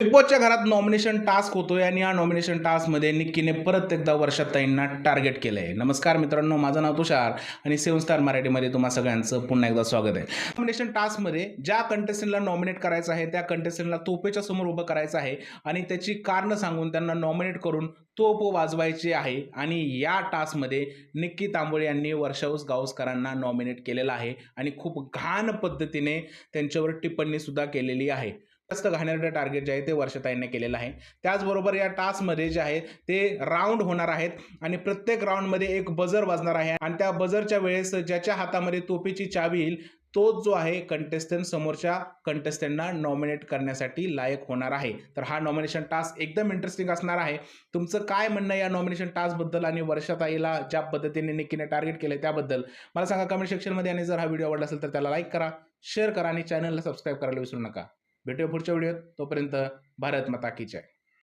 Big बॉसच्या घरात nomination task होतोय आणि या नॉमिनेशन टास्कमध्ये निक्कीने परत एकदा वर्षात ताईंना टार्गेट केलं आहे नमस्कार मित्रांनो माझं नाव तुषार आणि सेवन स्टार मराठीमध्ये तुम्हा सगळ्यांचं पुन्हा एकदा स्वागत आहे. नॉमिनेशन टास्कमध्ये ज्या कंटेस्टंटला नॉमिनेट करायचं आहे त्या कंटेस्टंटला तोपेच्या समोर उभं करायचं आहे आणि त्याची कारणं सांगून त्यांना नॉमिनेट करून तोप वाजवायची आहे आणि या टास्कमध्ये निक्की तांबोळे यांनी वर्षाऊस गावस्करांना नॉमिनेट केलेलं आहे आणि खूप घाण पद्धतीने त्यांच्यावर टिप्पणीसुद्धा केलेली आहे. जास्त घाणेरडं टार्गेट जे आहे ते वर्षताईंनी केलेलं आहे. त्याचबरोबर या टास्कमध्ये जे आहे ते राऊंड होणार आहेत आणि प्रत्येक राऊंडमध्ये एक बजर वाजणार आहे आणि त्या बजरच्या वेळेस ज्याच्या हातामध्ये तोपेची चावी येईल तोच जो आहे कंटेस्टंट समोरच्या कंटेस्टंटना नॉमिनेट करण्यासाठी लायक होणार आहे. तर हा नॉमिनेशन टास्क एकदम इंटरेस्टिंग असणार आहे. तुमचं काय म्हणणं आहे या नॉमिनेशन टास्कबद्दल आणि वर्षाताईला ज्या पद्धतीने निक्कीने टार्गेट केलं त्याबद्दल? मला सांगा कमेंट सेक्शनमध्ये आणि जर हा व्हिडिओ आवडला असेल तर त्याला लाईक करा शेअर करा आणि चॅनलला सबस्क्राईब करायला विसरू नका. भेटूया पुढच्या व्हिडिओत. तोपर्यंत भारत माता की जय.